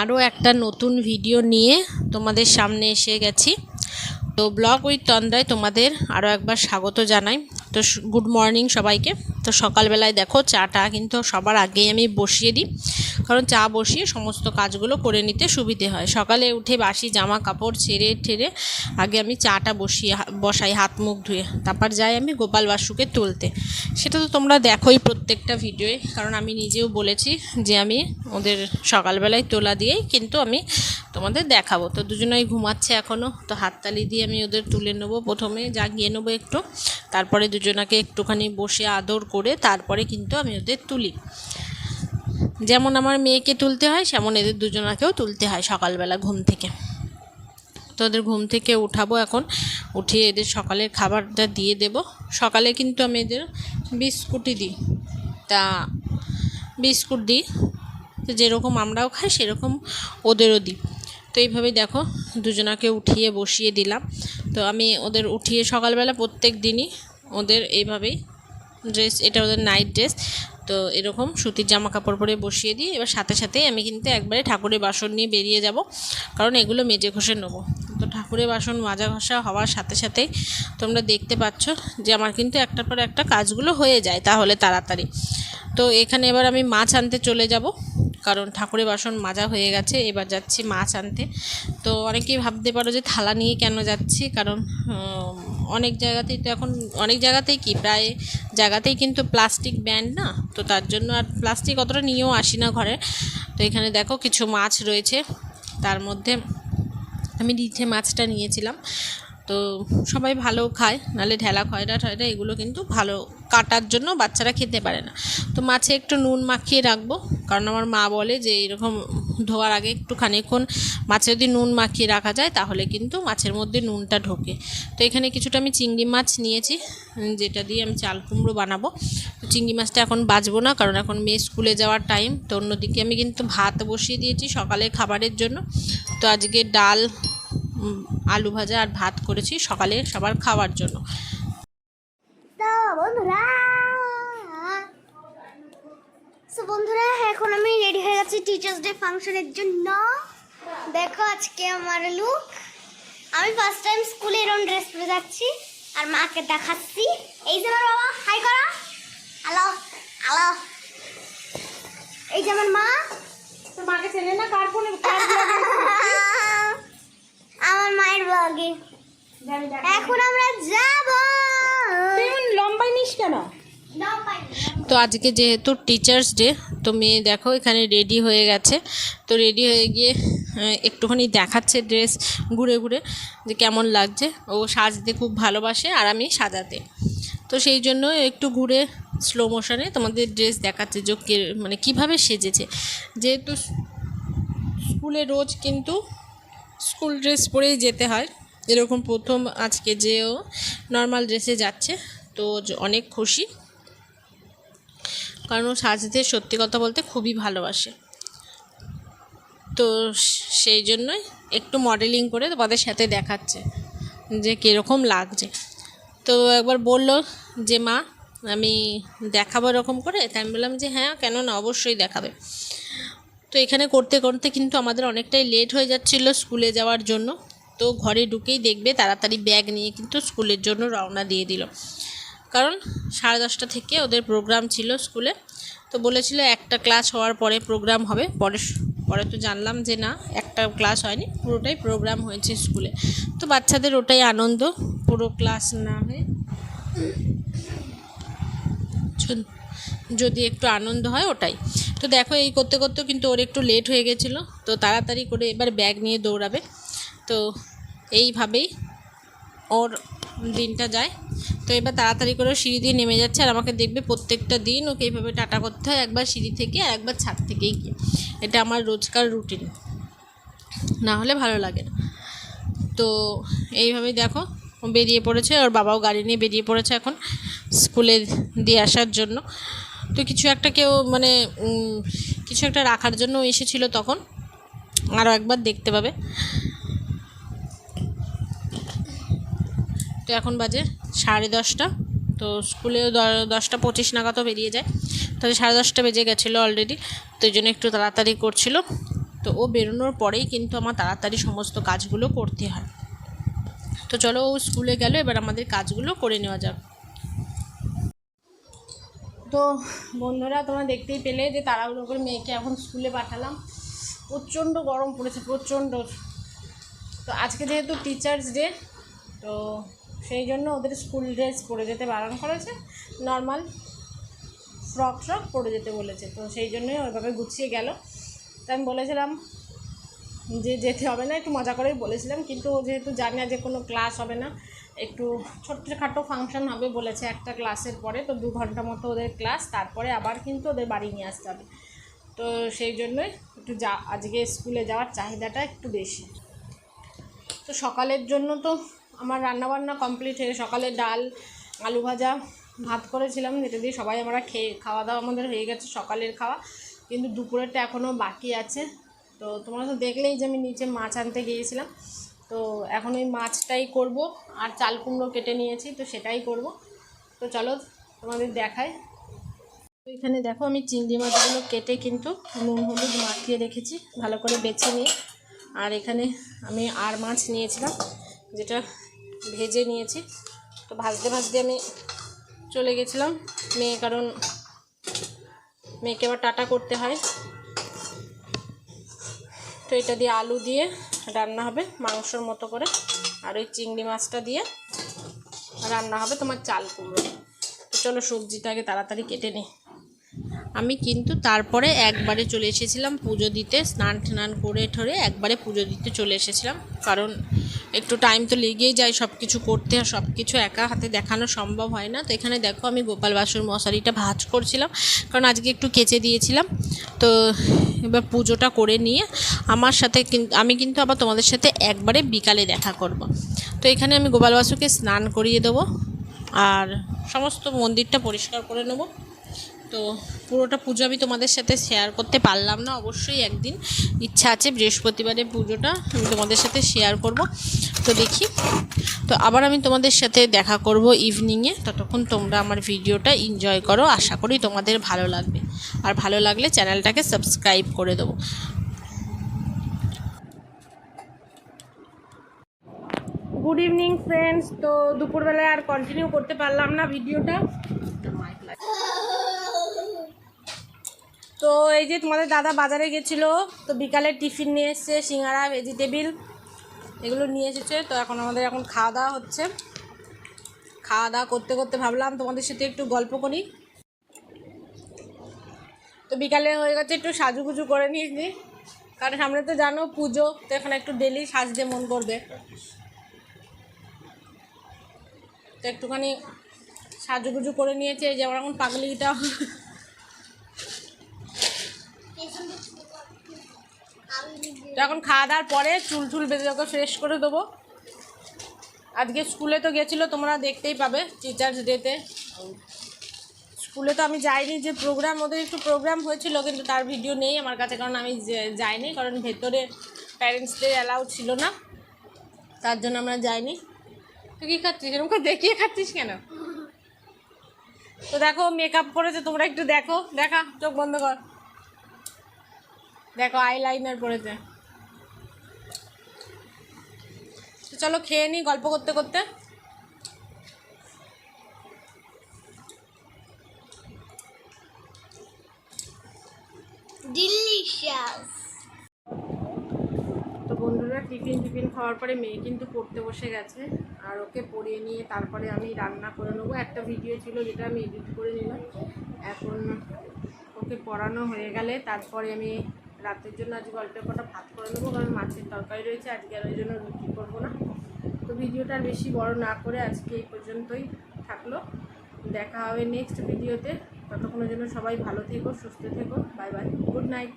আরও একটা নতুন ভিডিও নিয়ে তোমাদের সামনে এসে গেছি। তো ব্লগ উইথ তন্দ্রায় তোমাদের আরও একবার স্বাগত জানাই। তো গুড মর্নিং সবাইকে। তো সকালবেলায় দেখো চাটা কিন্তু সবার আগেই আমি বসিয়ে দিই। কারণ চা বসিয়ে সমস্ত কাজগুলো করে নিতে সুবিধে হয়। সকালে উঠে বাসি, জামা কাপড় ছেড়ে ঠেড়ে আগে আমি চাটা বসিয়ে বসাই, হাত মুখ ধুয়ে, তারপর যাই আমি গোপাল বাসুকে তুলতে। সেটা তো তোমরা দেখোই প্রত্যেকটা ভিডিওয়ে কারণ আমি নিজেও বলেছি যে আমি ওদের সকালবেলায় তোলা দিয়েই কিন্তু আমি তোমাদের দেখাবো। তো দুজনেই ঘুমাচ্ছে এখনও তো হাততালি দিয়ে আমি ওদের তুলে নেব প্রথমে, জাগিয়ে নেব একটু, তারপরে দুজনাকে একটুখানি বসে আদর করে তারপরে কিন্তু আমি ওদের তুলি। যেমন আমার মেয়েকে তুলতে হয়, সেমন এদের দুজনাকেও তুলতে হয় সকালবেলা ঘুম থেকে। তো ওদের ঘুম থেকে উঠাবো এখন, উঠিয়ে এদের সকালের খাবারটা দিয়ে দেব। সকালে কিন্তু আমি এদের বিস্কুটই দিই। তা বিস্কুট দিই, তো যেরকম আমরাও খাই, সেরকম ওদেরও দিই। তো এইভাবে দেখো, দুজনাকে উঠিয়ে বসিয়ে দিলাম। তো আমি ওদের উঠিয়ে সকালবেলা প্রত্যেক দিনই ওদের এইভাবেই ড্রেস এটা ওদের নাইট ড্রেস তো এরকম সুতির জামা কাপড় পরে বসিয়ে দিই এবার সাথে সাথেই আমি কিন্তু একবারে ঠাকুরের বাসন নিয়ে বেরিয়ে যাব, কারণ এগুলো মেজে ঘষে নেব। তো ঠাকুরের বাসন মাজা ঘষা হওয়ার সাথে সাথেই তোমরা দেখতে পাচ্ছ যে আমার কিন্তু একটার পর একটা কাজগুলো হয়ে যায় তাহলে তাড়াতাড়ি। তো এখানে এবার আমি মাছ আনতে চলে যাব, কারণ ঠাকুরের বাসন মাজা হয়ে গেছে, এবার যাচ্ছি মাছ আনতে। তো অনেকেই ভাবতে পারো যে থালা নিয়ে কেন যাচ্ছি, কারণ অনেক জায়গাতেই তো এখন, অনেক জায়গাতেই কি, প্রায় জায়গাতেই কিন্তু প্লাস্টিক ব্যান্ড না? তো তার জন্য আর প্লাস্টিক অতটা নিয়েও আসি না ঘরে। তো এখানে দেখো কিছু মাছ রয়েছে। তার মধ্যে আমি রিঠে মাছটা নিয়েছিলাম। তো সবাই ভালো খায়, নাহলে ঢেলা, খয়রা, ঠয়রা এগুলো কিন্তু ভালো কাটার জন্য বাচ্চারা খেতে পারে না। তো মাছে একটু নুন মাখিয়ে রাখব। কারণ আমার মা বলে যে এরকম ধোয়ার আগে একটু খানিকক্ষণ মাছে যদি নুন মাখিয়ে রাখা যায়, তাহলে কিন্তু মাছের মধ্যে নুনটা ঢোকে। তো এখানে কিছুটা আমি চিংড়ি মাছ নিয়েছি যেটা দিয়ে আমি চাল কুমড়ো বানাবো। তো চিংড়ি মাছটা এখন বাজবো না, কারণ এখন মেয়ে স্কুলে যাওয়ার টাইম। তো অন্যদিকে আমি কিন্তু ভাত বসিয়ে দিয়েছি সকালে খাবারের জন্য। তো আজকে ডাল আলু ভাজা আর ভাত করেছি সকালে সবার খাওয়ার জন্য। তো বন্ধুরা, এখন আমি টিচার্স ডে ফাংশনের জন্য। দেখো আজকে আমার লুক আমি ফার্স্ট টাইম স্কুলে এরকম ড্রেস পরে যাচ্ছি আর মাকে দেখাচ্ছি। এই যে আমার বাবা হাই করা। হ্যালো হ্যালো এই যে আমার মা। তো মাকে চেনে না কার ফোনে আমার মায়ের ব্লগে এখন আমরা যাব। তুই লম্বাই নিস কেন? না। পাইনি তো আজকে যেহেতু টিচার্স ডে তো মেয়ে দেখো এখানে রেডি হয়ে গেছে। তো রেডি হয়ে গিয়ে একটুখানি দেখাচ্ছে ড্রেস ঘুরে ঘুরে যে কেমন লাগছে। ও সাজতে খুব ভালোবাসে আর আমি সাজাতে। তো সেই জন্য একটু ঘুরে স্লো মোশনে তোমাদের ড্রেস দেখাচ্ছে যে মানে কীভাবে সেজেছে। যেহেতু স্কুলে রোজ কিন্তু স্কুল ড্রেস পরেই যেতে হয়। এরকম প্রথম আজকে যেও নর্মাল ড্রেসে যাচ্ছে, তো অনেক খুশি। কারণ ও সাজতে সত্যি কথা বলতে খুবই ভালোবাসে। তো সেই জন্যই একটু মডেলিং করে তোমাদের সাথে দেখাচ্ছে যে কীরকম লাগছে। তো একবার বলল যে, মা, আমি দেখাবো এরকম করে? তাই আমি বললাম যে হ্যাঁ কেন না অবশ্যই দেখাবে। তো এখানে করতে করতে কিন্তু আমাদের অনেকটাই লেট হয়ে যাচ্ছিল স্কুলে যাওয়ার জন্য। তো ঘরে ঢুকেই দেখবে তাড়াতাড়ি ব্যাগ নিয়ে কিন্তু স্কুলের জন্য রওনা দিয়ে দিল। কারণ সাড়ে দশটা থেকে ওদের প্রোগ্রাম ছিল স্কুলে তো বলেছিল একটা ক্লাস হওয়ার পরে প্রোগ্রাম হবে। পরে পরে তো জানলাম যে না, একটা ক্লাস হয়নি, পুরোটাই প্রোগ্রাম হয়েছে স্কুলে তো বাচ্চাদের ওটাই আনন্দ, পুরো ক্লাস না হয়ে। যদি একটু আনন্দ হয় ওটাই। তো দেখো এই করতে করতেও কিন্তু ওর একটু লেট হয়ে গেছিল। তো তাড়াতাড়ি করে এবার ব্যাগ নিয়ে দৌড়াবে। তো এইভাবেই ওর দিনটা যায়। তো এবার তাড়াতাড়ি করে সিঁড়ি দিয়ে নেমে যাচ্ছে আর আমাকে দেখবে প্রত্যেকটা দিন ওকে এইভাবে টাটা করতে হয় একবার সিঁড়ি থেকে আর একবার ছাদ থেকেই গিয়ে। এটা আমার রোজকার রুটিন। না হলে ভালো লাগে না। তো এইভাবেই দেখো ও বেরিয়ে পড়েছে, ওর বাবাও গাড়ি নিয়ে বেরিয়ে পড়েছে এখন স্কুলে দিয়ে আসার জন্য। তো কিছু একটা কেউ মানে কিছু একটা রাখার জন্য এসেছিল তখন। আরও একবার দেখতে পাবে। তো এখন বাজে সাড়ে দশটা। তো স্কুলেও দশটা পঁচিশ নাগাদও বেরিয়ে যায়। তাহলে সাড়ে দশটা বেজে গেছিল অলরেডি তো এই জন্য একটু তাড়াতাড়ি করছিল। তো ও বেরোনোর পরেই কিন্তু আমার তাড়াতাড়ি সমস্ত কাজগুলো করতে হয়। তো চলো ও স্কুলে গেল, এবার আমাদের কাজগুলো করে নেওয়া যাক। তো বন্ধুরা, তোমরা দেখতেই পেলে যে তাড়াহুড়ো করে মেয়েকে এখন স্কুলে পাঠালাম। প্রচণ্ড গরম পড়েছে, প্রচণ্ড। তো আজকে যেহেতু টিচার্স ডে তো সেই জন্য ওদের স্কুল ড্রেস পরে যেতে বারণ করেছে। নর্মাল ফ্রক ট্রক পরে যেতে বলেছে। তো সেই জন্যই ওইভাবে গুছিয়ে গেল। তো আমি বলেছিলাম যে যেতে হবে না, একটু মজা করেই বলেছিলাম। কিন্তু ও যেহেতু জানে যে কোনো ক্লাস হবে না, একটু ছোট্টখাটো ফাংশন হবে বলেছে একটা ক্লাসের পরে। তো দু ঘণ্টা মতো ওদের ক্লাস, তারপরে আবার কিন্তু ওদের বাড়ি নিয়ে আসতে হবে। তো সেই জন্যই একটু যা, আজকে স্কুলে যাওয়ার চাহিদাটা একটু বেশি। তো সকালের জন্য তো আমার রান্নাবান্না কমপ্লিট হয়ে সকালে ডাল, আলু ভাজা, ভাত করেছিলাম। যেটা দিয়ে সবাই আমরা খেয়ে, খাওয়া দাওয়া আমাদের হয়ে গেছে সকালের খাওয়া। কিন্তু দুপুরেরটা এখনও বাকি আছে। তো তোমরা তো দেখলেই যে আমি নিচে মাছ আনতে গিয়েছিলাম। তো এখন ওই মাছটাই করব আর চাল কুমড়ো কেটে নিয়েছি, তো সেটাই করব। তো চলো তোমাদের দেখাই। তো এখানে দেখো আমি চিংড়ি মাছগুলো কেটে কিন্তু নুন হলুদ মাখিয়ে রেখেছি, ভালো করে বেছে নিয়ে। আর এখানে আমি আর মাছ নিয়েছিলাম, যেটা ভেজে নিয়েছি। তো ভাজতে ভাজতে আমি চলে গেছিলাম। মেয়ে কারণ মেয়েকে আবার টাটা করতে হয়। তো এটা দিয়ে আলু দিয়ে রান্না হবে মাংসর মতো করে। আর ওই চিংড়ি মাছটা দিয়ে রান্না হবে তোমার চাল কুমড়ো। তো চলো সবজিটাকে তাড়াতাড়ি কেটে নিই। আমি কিন্তু তারপরে একবারে চলে এসেছিলাম পুজো দিতে স্নান টান করে ঠরে একবারে পুজো দিতে চলে এসেছিলাম। কারণ একটু টাইম তো লেগেই যায় সব কিছু করতে, আর সব কিছু একা হাতে দেখানো সম্ভব হয় না। তো এখানে দেখো আমি গোপাল বাসুর মশারিটা ভাজ করছিলাম, কারণ আজকে একটু কেচে দিয়েছিলাম। তো এবার পুজোটা করে নিয়ে আমার সাথে আমি কিন্তু আবার তোমাদের সাথে একবারে বিকালে দেখা করব। তো এখানে আমি গোপাল বাসুকে স্নান করিয়ে দেবো, আর সমস্ত মন্দিরটা পরিষ্কার করে নেব। তো পুরোটা পুজো আমি তোমাদের সাথে শেয়ার করতে পারলাম না, অবশ্যই একদিন ইচ্ছা আছে বৃহস্পতিবারে পুজোটা আমি তোমাদের সাথে শেয়ার করব। তো দেখি, তো আবার আমি তোমাদের সাথে দেখা করব ইভিনিংয়ে ততক্ষণ তোমরা আমার ভিডিওটা এনজয় করো, আশা করি তোমাদের ভালো লাগবে। আর ভালো লাগলে চ্যানেলটাকে সাবস্ক্রাইব করে দেবো। গুড ইভিনিং ফ্রেন্ডস তো দুপুরবেলায় আর কন্টিনিউ করতে পারলাম না ভিডিওটা। তো এই যে তোমাদের দাদা বাজারে গেছিল, তো বিকালে টিফিন নিয়ে এসছে, সিঙ্গারা ভেজিটেবিল এগুলো নিয়ে এসেছে। তো এখন আমাদের এখন খাওয়া দাওয়া হচ্ছে। খাওয়া দাওয়া করতে করতে ভাবলাম তোমাদের সাথে একটু গল্প করি। তো বিকালে হয়ে গেছে, একটু সাজুগুজু করে নিয়েছি। কারণ সামনে তো জানো পুজো, তো এখানে একটু ডেলি সাজতে মন করবে। তো একটুখানি সাজুগুজু করে নিয়েছে, এই যে এখন পাগলিটা তো এখন খাওয়া দাওয়ার পরে চুল টুল বেঁধে ওকে ফ্রেশ করে দেবো। আজকে স্কুলে তো গেছিল, তোমরা দেখতেই পাবে টিচার্স ডেতে স্কুলে তো আমি যাইনি, যে প্রোগ্রাম ওদের একটু প্রোগ্রাম হয়েছিল, কিন্তু তার ভিডিও নেই আমার কাছে, কারণ আমি যাইনি, কারণ ভেতরে প্যারেন্টসদের অ্যালাউ ছিল না। তার জন্য আমরা যাইনি। তুই কী খাচ্ছিস? এরকম দেখিয়ে খাচ্ছিস কেন? তো দেখো মেকআপ করেছে, তোমরা একটু দেখো। দেখা, চোখ বন্ধ কর। দেখো আইলাইনার পরেছে। তো চলো খেয়ে নিই গল্প করতে করতে। ডিলিশিয়াস তো বন্ধুরা টিফিন টিফিন খাওয়ার পরে মেয়ে কিন্তু পড়তে বসে গেছে। আর ওকে পড়িয়ে নিয়ে তারপরে আমি রান্না করে নেব। একটা ভিডিও ছিল যেটা আমি এডিট করে নিলাম। এখন ওকে পড়ানো হয়ে গেলে তারপরে আমি রাতের জন্য আজকে অল্প কটা ভাত করে নেব, কারণ মাছের তরকারি রয়েছে, আজকে আর ওই জন্য রুটি করব না। তো ভিডিওটা বেশি বড় না করে আজকে এই পর্যন্তই থাকল। দেখা হবে নেক্সট ভিডিওতে। ততক্ষণের জন্য সবাই ভালো থেকো, সুস্থ থেকো। Bye bye. Good night.